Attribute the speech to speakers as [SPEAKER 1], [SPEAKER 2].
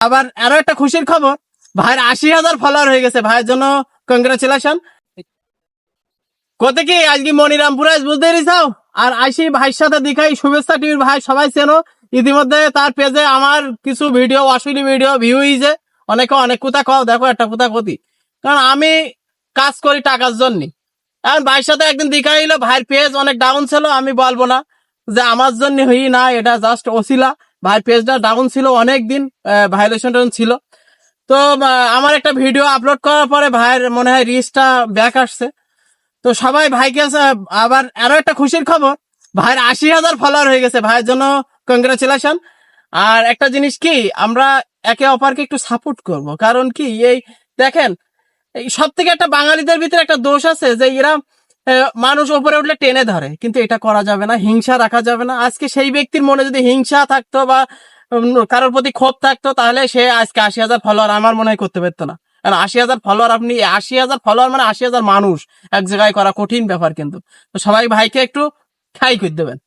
[SPEAKER 1] আবার আরও একটা খুশির খবর, ভাইয়ের আশি হাজার ফলোয়ার হয়ে গেছে। ভাইয়ের জন্য কংগ্রাচুলেশন কোথা কি আজকে মনিরামপুরে আজ বুঝতে দিছাও আর আইসি ভাইয়ের সাথে দেখাই শুভেচ্ছা টিভির ভাই সবাই চেনো। ইতিমধ্যে তার পেজে আমার কিছু ভিডিও অশ্লীল ভিডিও ভিউ হয়েছে। অনেকে অনেক কোথা কও, দেখো একটা কোথা ক্ষতি কারণ আমি কাজ করি টাকার জন্য। এখন ভাইয়ের সাথে একদিন দেখা হইল ভাইয়ের পেজ অনেক ডাউন ছিল, আমি বলব না যে আমার জন্য হই না, এটা জাস্ট ওসিলা ভাইয়ের পেজটা ডাউন ছিল অনেক দিন ভাইলেশন টাউন ছিল। তো আমার একটা ভিডিও আপলোড করার পরে ভাইয়ের মনে হয় রিচটা ব্যাক আসছে। তো সবাই ভাইকে আবার আরও একটা খুশির খবর, ভাইয়ের আশি হাজার ফলোয়ার হয়ে গেছে। ভাইয়ের জন্য কংগ্রাচুলেশন আর একটা জিনিস কি, আমরা একে অপরকে একটু সাপোর্ট করব। কারণ কি, এই দেখেন, এই সব থেকে একটা বাঙালিদের ভিতরে একটা দোষ আছে যে, এরা মানুষ উপরে উঠলে টেনে ধরে, কিন্তু এটা করা যাবে না, হিংসা রাখা যাবে না। আজকে সেই ব্যক্তির মনে যদি হিংসা থাকতো বা কারোর প্রতি ক্ষোভ থাকতো, তাহলে সে আজকে আশি হাজার ফলোয়ার আমার মনে হয় করতে পারতো না। কারণ আশি হাজার ফলোয়ার আপনি, আশি হাজার ফলোয়ার মানে আশি হাজার মানুষ, এক জায়গায় করা কঠিন ব্যাপার কিন্তু। তো সবাই ভাইকে একটু খাই করে দেবেন।